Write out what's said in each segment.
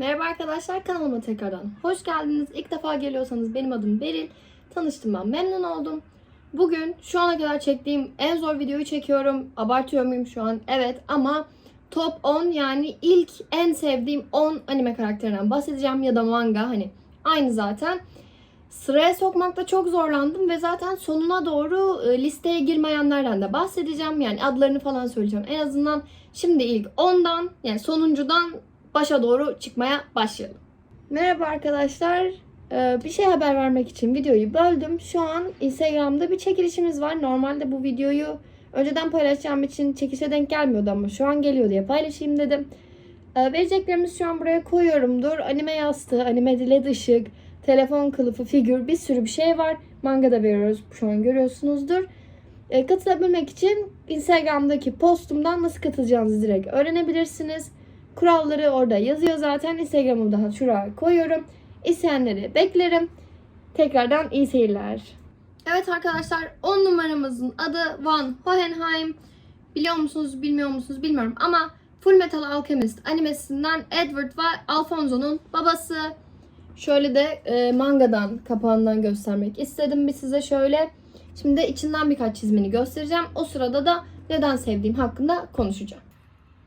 Merhaba arkadaşlar kanalıma tekrardan hoş geldiniz. İlk defa geliyorsanız benim adım Beril. Tanıştığıma memnun oldum. Bugün şu ana kadar çektiğim en zor videoyu çekiyorum. Abartıyor muyum şu an? Evet ama top 10 yani ilk en sevdiğim 10 anime karakterinden bahsedeceğim ya da manga hani aynı zaten. Sıraya sokmakta çok zorlandım ve zaten sonuna doğru e, listeye girmeyenlerden de bahsedeceğim. Yani adlarını falan söyleyeceğim. En azından şimdi ilk 10'dan yani sonuncudan başa doğru çıkmaya başlayalım. Merhaba arkadaşlar. Ee, Bir şey haber vermek için videoyu böldüm. Şu an Instagram'da bir çekilişimiz var. Normalde bu videoyu önceden paylaşacağım için çekişe denk gelmiyordu ama şu an geliyor diye paylaşayım dedim. Ee, Vereceklerimizi şu an buraya koyuyorumdur. Anime yastığı, anime diled ışık, telefon kılıfı, figür bir sürü bir şey var. Manga da veriyoruz. Şu an görüyorsunuzdur. Ee, Katılabilmek için Instagram'daki postumdan nasıl katılacağınızı direkt öğrenebilirsiniz. Kuralları orada yazıyor zaten. Instagram'ı daha şuraya koyuyorum. İsteyenleri beklerim. Tekrardan iyi seyirler. Evet arkadaşlar 10 numaramızın adı Van Hohenheim. Biliyor musunuz bilmiyor musunuz bilmiyorum ama Full Metal Alchemist animesinden Edward ve Alfonso'nun babası. Şöyle de e, mangadan kapağından göstermek istedim bir size şöyle. Şimdi içinden birkaç çizimini göstereceğim. O sırada da neden sevdiğim hakkında konuşacağım.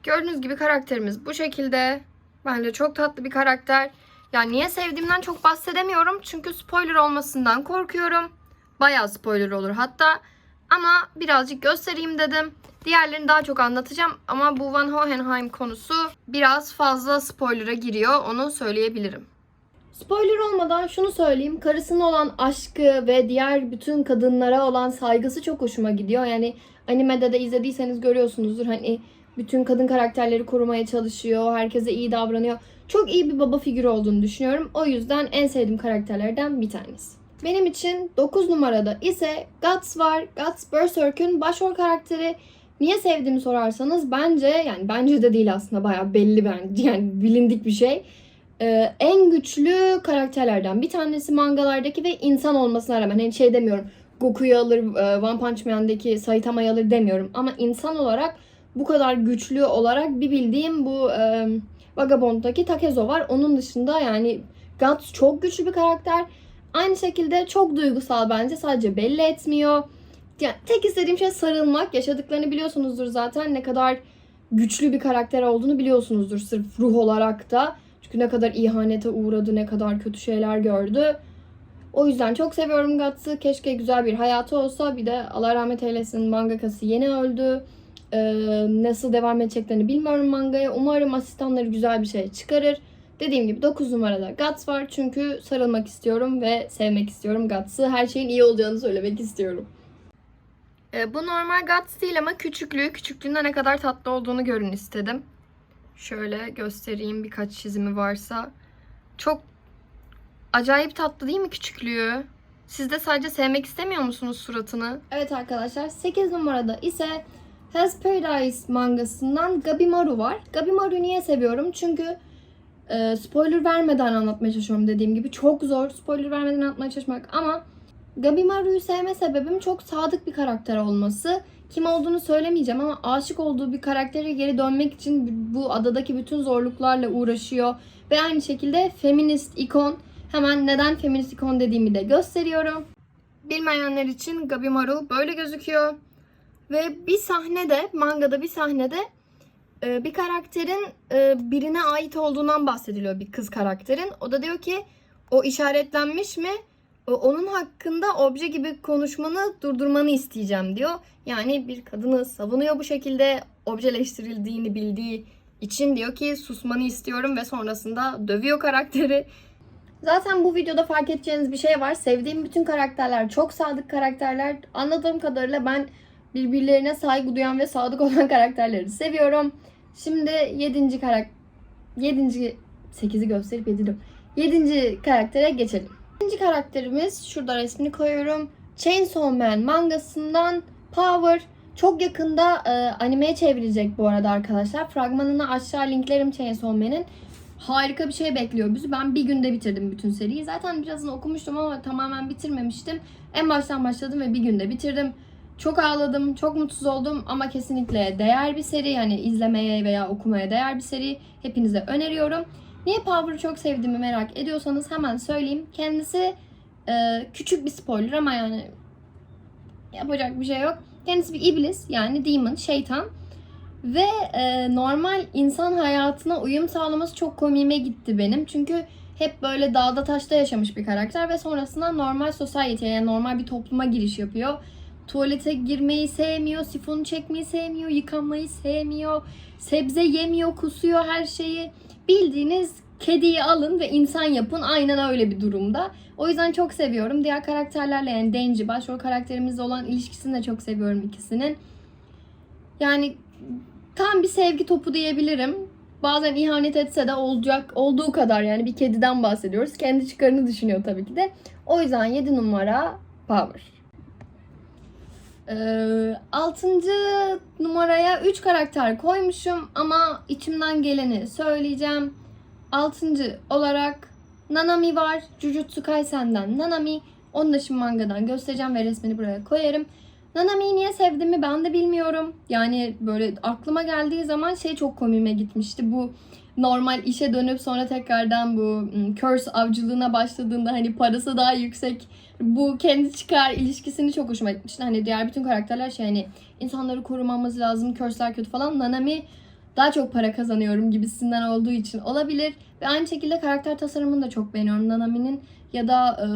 Gördüğünüz gibi karakterimiz bu şekilde. Bence çok tatlı bir karakter. Yani niye sevdiğimden çok bahsedemiyorum. Çünkü spoiler olmasından korkuyorum. Bayağı spoiler olur hatta. Ama birazcık göstereyim dedim. Diğerlerini daha çok anlatacağım. Ama bu Van Hohenheim konusu biraz fazla spoiler'a giriyor. Onu söyleyebilirim. Spoiler olmadan şunu söyleyeyim. Karısına olan aşkı ve diğer bütün kadınlara olan saygısı çok hoşuma gidiyor. Yani animede de izlediyseniz görüyorsunuzdur. Hani bütün kadın karakterleri korumaya çalışıyor. Herkese iyi davranıyor. Çok iyi bir baba figürü olduğunu düşünüyorum. O yüzden en sevdiğim karakterlerden bir tanesi. Benim için 9 numarada ise Guts var. Guts Berserk'ün başrol karakteri. Niye sevdiğimi sorarsanız bence yani bence de değil aslında bayağı belli bence yani bilindik bir şey. Ee, en güçlü karakterlerden bir tanesi mangalardaki ve insan olmasına rağmen hani şey demiyorum Goku'yu alır, e, One Punch Man'deki Saitama'yı alır demiyorum ama insan olarak bu kadar güçlü olarak bir bildiğim bu e, Vagabond'daki Takezo var. Onun dışında yani Guts çok güçlü bir karakter. Aynı şekilde çok duygusal bence. Sadece belli etmiyor. Yani tek istediğim şey sarılmak. Yaşadıklarını biliyorsunuzdur zaten. Ne kadar güçlü bir karakter olduğunu biliyorsunuzdur. Sırf ruh olarak da. Çünkü ne kadar ihanete uğradı, ne kadar kötü şeyler gördü. O yüzden çok seviyorum Guts'ı. Keşke güzel bir hayatı olsa. Bir de Allah rahmet eylesin mangakası yeni öldü. Ee, nasıl devam edeceklerini bilmiyorum mangaya. Umarım asistanları güzel bir şey çıkarır. Dediğim gibi 9 numarada Guts var. Çünkü sarılmak istiyorum ve sevmek istiyorum Guts'ı. Her şeyin iyi olacağını söylemek istiyorum. Ee, bu normal Guts değil ama küçüklüğü, küçüklüğünde ne kadar tatlı olduğunu görün istedim. Şöyle göstereyim birkaç çizimi varsa. Çok acayip tatlı değil mi küçüklüğü? Siz de sadece sevmek istemiyor musunuz suratını? Evet arkadaşlar 8 numarada ise Hell's Paradise mangasından Gabimaru var. Gabimaru'yu niye seviyorum? Çünkü e, spoiler vermeden anlatmaya çalışıyorum dediğim gibi. Çok zor spoiler vermeden anlatmaya çalışmak ama Gabimaru'yu sevme sebebim çok sadık bir karakter olması. Kim olduğunu söylemeyeceğim ama aşık olduğu bir karaktere geri dönmek için bu adadaki bütün zorluklarla uğraşıyor. Ve aynı şekilde feminist ikon. Hemen neden feminist ikon dediğimi de gösteriyorum. Bilmeyenler için Gabimaru böyle gözüküyor. Ve bir sahnede, mangada bir sahnede e, bir karakterin e, birine ait olduğundan bahsediliyor bir kız karakterin. O da diyor ki o işaretlenmiş mi? Onun hakkında obje gibi konuşmanı durdurmanı isteyeceğim diyor. Yani bir kadını savunuyor bu şekilde objeleştirildiğini bildiği için diyor ki susmanı istiyorum ve sonrasında dövüyor karakteri. Zaten bu videoda fark edeceğiniz bir şey var. Sevdiğim bütün karakterler çok sadık karakterler. Anladığım kadarıyla ben birbirlerine saygı duyan ve sadık olan karakterleri seviyorum. Şimdi 7. karakter 7. 8'i gösterip 7 diyorum. 7. karaktere geçelim. 7. karakterimiz şurada resmini koyuyorum. Chainsaw Man mangasından Power çok yakında e, animeye çevrilecek bu arada arkadaşlar. Fragmanını aşağı linklerim Chainsaw Man'in. Harika bir şey bekliyor bizi. Ben bir günde bitirdim bütün seriyi. Zaten birazını okumuştum ama tamamen bitirmemiştim. En baştan başladım ve bir günde bitirdim. Çok ağladım, çok mutsuz oldum ama kesinlikle değer bir seri. Yani izlemeye veya okumaya değer bir seri. Hepinize öneriyorum. Niye Power'ı çok sevdiğimi merak ediyorsanız hemen söyleyeyim. Kendisi e, küçük bir spoiler ama yani yapacak bir şey yok. Kendisi bir iblis yani demon, şeytan. Ve e, normal insan hayatına uyum sağlaması çok komiğime gitti benim. Çünkü hep böyle dağda taşta yaşamış bir karakter ve sonrasında normal society'ye yani normal bir topluma giriş yapıyor. Tuvalete girmeyi sevmiyor, sifonu çekmeyi sevmiyor, yıkanmayı sevmiyor, sebze yemiyor, kusuyor her şeyi. Bildiğiniz kediyi alın ve insan yapın aynen öyle bir durumda. O yüzden çok seviyorum. Diğer karakterlerle yani Denji başrol karakterimizle olan ilişkisini de çok seviyorum ikisinin. Yani tam bir sevgi topu diyebilirim. Bazen ihanet etse de olacak olduğu kadar yani bir kediden bahsediyoruz. Kendi çıkarını düşünüyor tabii ki de. O yüzden 7 numara Power. Ee, 6. numaraya 3 karakter koymuşum ama içimden geleni söyleyeceğim. 6. olarak Nanami var. Jujutsu Kaisen'den Nanami. Onu da şimdi mangadan göstereceğim ve resmini buraya koyarım. Nanami'yi niye sevdiğimi ben de bilmiyorum. Yani böyle aklıma geldiği zaman şey çok komiğime gitmişti. Bu normal işe dönüp sonra tekrardan bu ım, curse avcılığına başladığında hani parası daha yüksek bu kendi çıkar ilişkisini çok hoşuma gitmişti. Hani diğer bütün karakterler şey hani insanları korumamız lazım, curse'ler kötü falan. Nanami daha çok para kazanıyorum gibisinden olduğu için olabilir. Ve aynı şekilde karakter tasarımını da çok beğeniyorum. Nanami'nin ya da e,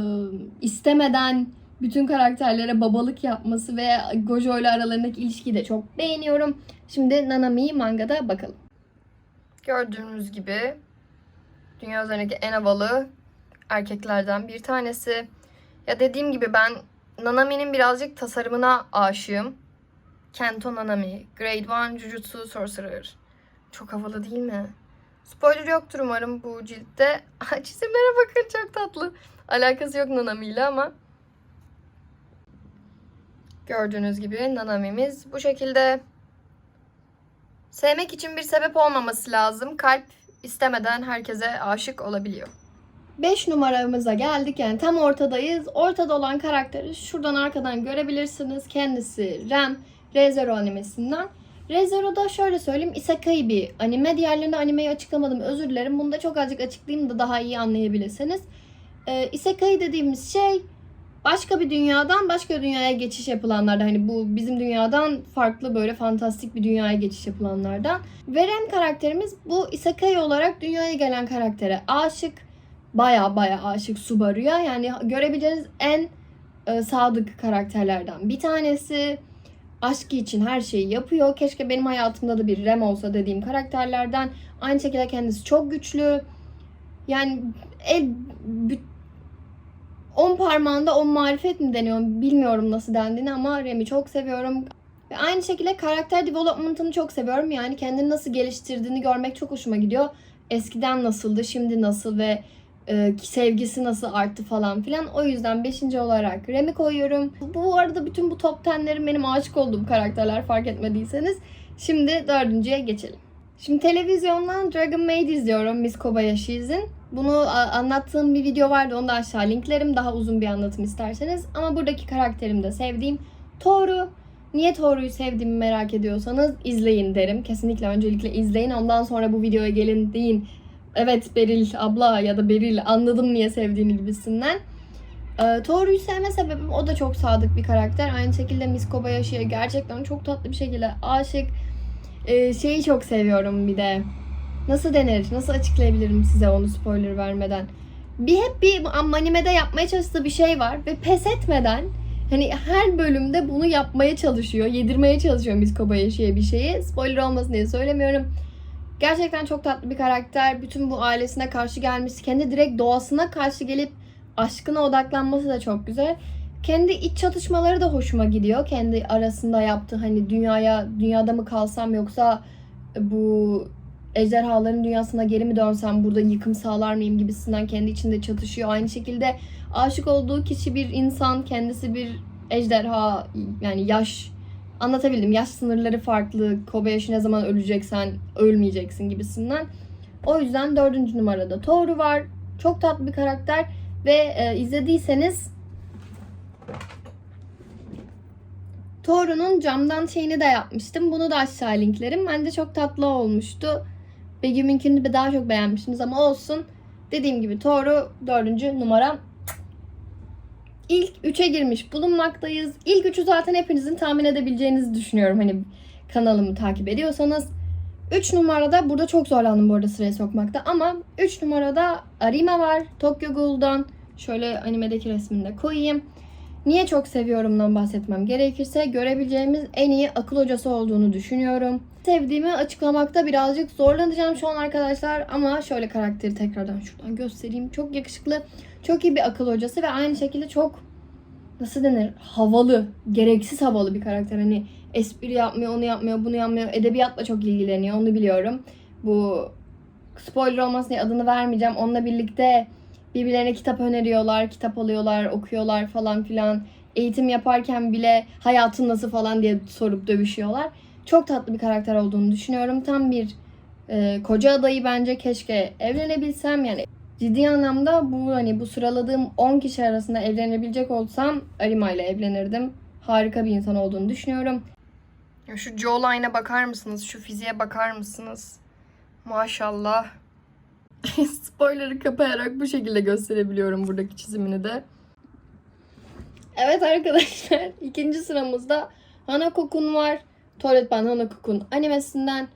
istemeden bütün karakterlere babalık yapması ve Gojo ile aralarındaki ilişkiyi de çok beğeniyorum. Şimdi Nanami'yi mangada bakalım. Gördüğünüz gibi dünya üzerindeki en havalı erkeklerden bir tanesi. Ya dediğim gibi ben Nanami'nin birazcık tasarımına aşığım. Kento Nanami, Grade 1 Jujutsu Sorcerer. Çok havalı değil mi? Spoiler yoktur umarım bu ciltte. Çizimlere bakın çok tatlı. Alakası yok Nanami ile ama. Gördüğünüz gibi Nanami'miz bu şekilde. Sevmek için bir sebep olmaması lazım. Kalp istemeden herkese aşık olabiliyor. 5 numaramıza geldik yani tam ortadayız. Ortada olan karakteri şuradan arkadan görebilirsiniz. Kendisi Rem, ReZero animesinden. ReZero'da şöyle söyleyeyim isekai bir anime. Diğerlerinde animeyi açıklamadım özür dilerim. Bunu da çok azıcık açıklayayım da daha iyi anlayabilirsiniz. Ee, isekai dediğimiz şey başka bir dünyadan başka bir dünyaya geçiş yapılanlarda hani bu bizim dünyadan farklı böyle fantastik bir dünyaya geçiş yapılanlardan. Veren karakterimiz bu isekai olarak dünyaya gelen karaktere aşık. Baya baya aşık Subaru'ya. Yani görebileceğiniz en e, sadık karakterlerden bir tanesi. Aşkı için her şeyi yapıyor. Keşke benim hayatımda da bir Rem olsa dediğim karakterlerden. Aynı şekilde kendisi çok güçlü. Yani el, bü- on parmağında on marifet mi deniyor bilmiyorum nasıl dendiğini ama Rem'i çok seviyorum. Ve aynı şekilde karakter development'ını çok seviyorum. Yani kendini nasıl geliştirdiğini görmek çok hoşuma gidiyor. Eskiden nasıldı, şimdi nasıl ve e, sevgisi nasıl arttı falan filan. O yüzden 5. olarak Rem'i koyuyorum. Bu arada bütün bu top 10'lerim benim aşık olduğum karakterler fark etmediyseniz. Şimdi dördüncüye geçelim. Şimdi televizyondan Dragon Maid izliyorum Miss Kobayashi'nin. Bunu anlattığım bir video vardı. Onu da aşağı linklerim. Daha uzun bir anlatım isterseniz. Ama buradaki karakterim de sevdiğim Toru. Niye Toru'yu sevdiğimi merak ediyorsanız izleyin derim. Kesinlikle öncelikle izleyin. Ondan sonra bu videoya gelin deyin. Evet Beril abla ya da Beril anladım niye sevdiğini gibisinden. Ee, Toru'yu sevme sebebim o da çok sadık bir karakter. Aynı şekilde Miss Kobayashi'ye gerçekten çok tatlı bir şekilde aşık. Ee, şeyi çok seviyorum bir de. Nasıl denir? Nasıl açıklayabilirim size onu spoiler vermeden? Bir hep bir animede yapmaya çalıştığı bir şey var ve pes etmeden hani her bölümde bunu yapmaya çalışıyor, yedirmeye çalışıyor Miss Kobayashi'ye bir şeyi. Spoiler olmasın diye söylemiyorum. Gerçekten çok tatlı bir karakter. Bütün bu ailesine karşı gelmiş. Kendi direkt doğasına karşı gelip aşkına odaklanması da çok güzel. Kendi iç çatışmaları da hoşuma gidiyor. Kendi arasında yaptığı hani dünyaya dünyada mı kalsam yoksa bu ejderhaların dünyasına geri mi dönsem burada yıkım sağlar mıyım gibisinden kendi içinde çatışıyor. Aynı şekilde aşık olduğu kişi bir insan, kendisi bir ejderha yani yaş anlatabildim. Yaş sınırları farklı. Kobayashi ne zaman öleceksen ölmeyeceksin gibisinden. O yüzden dördüncü numarada Toru var. Çok tatlı bir karakter ve e, izlediyseniz Toru'nun camdan şeyini de yapmıştım. Bunu da aşağı linklerim. Bence çok tatlı olmuştu. Begüm'ünkini de daha çok beğenmişsiniz ama olsun. Dediğim gibi Toru dördüncü numaram. İlk üçe girmiş bulunmaktayız. İlk üçü zaten hepinizin tahmin edebileceğinizi düşünüyorum. Hani kanalımı takip ediyorsanız. 3 numarada burada çok zorlandım bu arada sıraya sokmakta ama 3 numarada Arima var Tokyo Ghoul'dan. Şöyle animedeki resmini de koyayım. Niye çok seviyorumdan bahsetmem gerekirse görebileceğimiz en iyi akıl hocası olduğunu düşünüyorum. Sevdiğimi açıklamakta birazcık zorlanacağım şu an arkadaşlar ama şöyle karakteri tekrardan şuradan göstereyim. Çok yakışıklı, çok iyi bir akıl hocası ve aynı şekilde çok nasıl denir havalı, gereksiz havalı bir karakter. Hani espri yapmıyor, onu yapmıyor, bunu yapmıyor. Edebiyatla çok ilgileniyor, onu biliyorum. Bu spoiler olmasın diye adını vermeyeceğim. Onunla birlikte birbirlerine kitap öneriyorlar, kitap alıyorlar, okuyorlar falan filan. Eğitim yaparken bile hayatın nasıl falan diye sorup dövüşüyorlar. Çok tatlı bir karakter olduğunu düşünüyorum. Tam bir e, koca adayı bence keşke evlenebilsem yani ciddi anlamda bu hani bu sıraladığım 10 kişi arasında evlenebilecek olsam Arima ile evlenirdim. Harika bir insan olduğunu düşünüyorum. Ya şu jawline'a bakar mısınız? Şu fiziğe bakar mısınız? Maşallah. Spoiler'ı kapayarak bu şekilde gösterebiliyorum buradaki çizimini de. Evet arkadaşlar ikinci sıramızda Hanako-kun var. Tuvalet Ben Hanako-kun animesinden.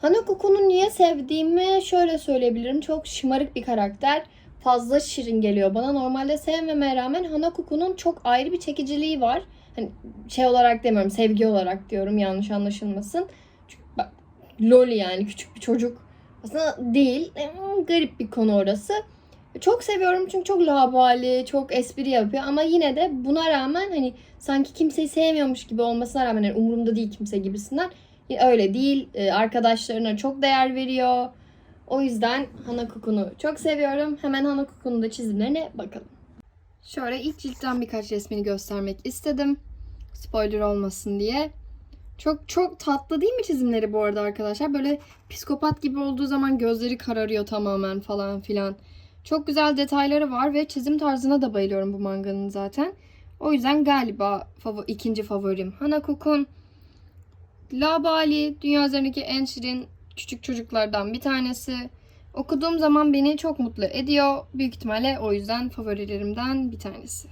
Hanako-kun'u niye sevdiğimi şöyle söyleyebilirim. Çok şımarık bir karakter. Fazla şirin geliyor bana. Normalde sevmemeye rağmen Hanako-kun'un çok ayrı bir çekiciliği var. Hani şey olarak demiyorum, sevgi olarak diyorum yanlış anlaşılmasın. Çünkü bak, loli yani küçük bir çocuk aslında değil. Hmm, Garip bir konu orası. Çok seviyorum çünkü çok labali, çok espri yapıyor ama yine de buna rağmen hani sanki kimseyi sevmiyormuş gibi olmasına rağmen yani umurumda değil kimse gibisinden öyle değil. Ee, Arkadaşlarına çok değer veriyor. O yüzden Hanakokun'u çok seviyorum. Hemen Hanakokun'un da çizimlerine bakalım. Şöyle ilk ciltten birkaç resmini göstermek istedim. Spoiler olmasın diye. Çok çok tatlı değil mi çizimleri bu arada arkadaşlar? Böyle psikopat gibi olduğu zaman gözleri kararıyor tamamen falan filan. Çok güzel detayları var ve çizim tarzına da bayılıyorum bu manganın zaten. O yüzden galiba favor, ikinci favorim Hanako-kun. Labali dünya üzerindeki en şirin küçük çocuklardan bir tanesi. Okuduğum zaman beni çok mutlu ediyor. Büyük ihtimalle o yüzden favorilerimden bir tanesi.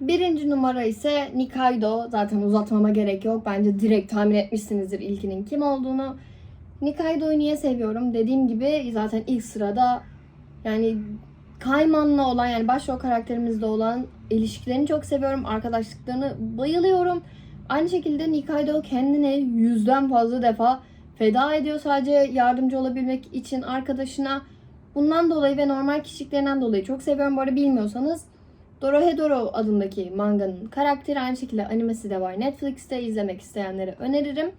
Birinci numara ise Nikaido. Zaten uzatmama gerek yok. Bence direkt tahmin etmişsinizdir ilkinin kim olduğunu. Nikaido'yu niye seviyorum? Dediğim gibi zaten ilk sırada yani Kayman'la olan yani başrol karakterimizde olan ilişkilerini çok seviyorum. Arkadaşlıklarını bayılıyorum. Aynı şekilde Nikaido kendini yüzden fazla defa feda ediyor sadece yardımcı olabilmek için arkadaşına. Bundan dolayı ve normal kişiliklerinden dolayı çok seviyorum. Bu arada bilmiyorsanız Dorohedoro adındaki manganın karakteri aynı şekilde animesi de var. Netflix'te izlemek isteyenlere öneririm.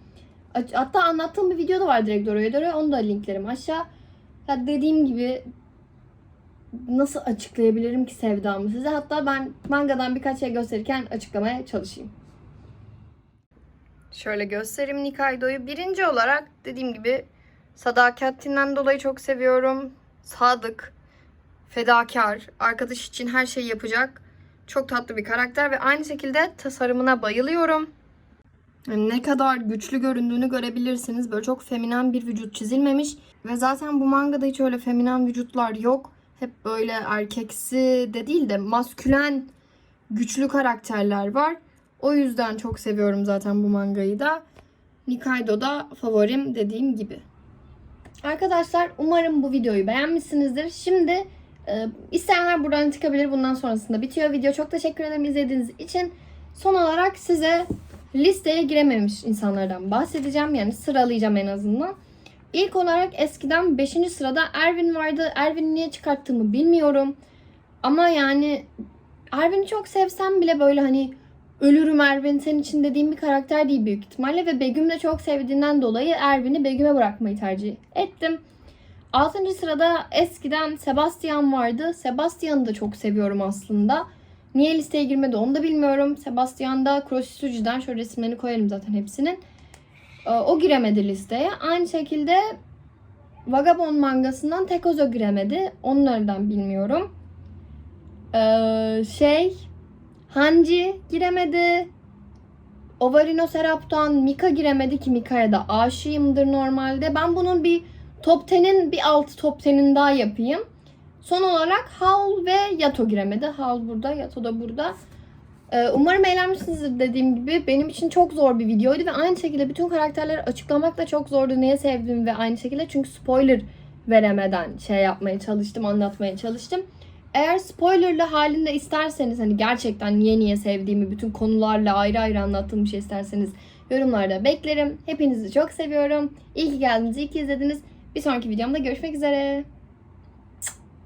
Hatta anlattığım bir video da var direkt Dorohedoro. Onu da linklerim aşağı. Ya dediğim gibi nasıl açıklayabilirim ki sevdamı size? Hatta ben mangadan birkaç şey gösterirken açıklamaya çalışayım. Şöyle göstereyim Nikaido'yu. Birinci olarak dediğim gibi sadakatinden dolayı çok seviyorum. Sadık, fedakar, arkadaş için her şeyi yapacak. Çok tatlı bir karakter ve aynı şekilde tasarımına bayılıyorum. Yani ne kadar güçlü göründüğünü görebilirsiniz. Böyle çok feminen bir vücut çizilmemiş. Ve zaten bu mangada hiç öyle feminen vücutlar yok. Hep böyle erkeksi de değil de maskülen güçlü karakterler var. O yüzden çok seviyorum zaten bu mangayı da. Nikaido da favorim dediğim gibi. Arkadaşlar umarım bu videoyu beğenmişsinizdir. Şimdi e, isteyenler buradan çıkabilir. Bundan sonrasında bitiyor video. Çok teşekkür ederim izlediğiniz için. Son olarak size listeye girememiş insanlardan bahsedeceğim. Yani sıralayacağım en azından. İlk olarak eskiden 5. sırada Erwin vardı. Erwin'i niye çıkarttığımı bilmiyorum. Ama yani Erwin'i çok sevsem bile böyle hani ölürüm Erwin senin için dediğim bir karakter değil büyük ihtimalle. Ve Begüm de çok sevdiğinden dolayı Erwin'i Begüm'e bırakmayı tercih ettim. 6. sırada eskiden Sebastian vardı. Sebastian'ı da çok seviyorum aslında. Niye listeye girmedi onu da bilmiyorum. Sebastian da Crossisuji'den şöyle resimlerini koyarım zaten hepsinin. Ee, O giremedi listeye. Aynı şekilde Vagabond mangasından Tekozo giremedi. Onlardan bilmiyorum. Ee, şey Hanji giremedi. Ovarinocerap'tan Mika giremedi ki Mika'ya da aşığımdır normalde. Ben bunun bir top 10'in bir alt top 10'in daha yapayım. Son olarak Howl ve Yato giremedi. Howl burada, Yato da burada. Ee, Umarım eğlenmişsinizdir dediğim gibi. Benim için çok zor bir videoydu ve aynı şekilde bütün karakterleri açıklamak da çok zordu. Neye sevdiğimi ve aynı şekilde çünkü spoiler veremeden şey yapmaya çalıştım, anlatmaya çalıştım. Eğer spoilerlı halinde isterseniz hani gerçekten niye niye sevdiğimi bütün konularla ayrı ayrı anlattığım bir şey isterseniz yorumlarda beklerim. Hepinizi çok seviyorum. İyi ki geldiniz, iyi ki izlediniz. Bir sonraki videomda görüşmek üzere.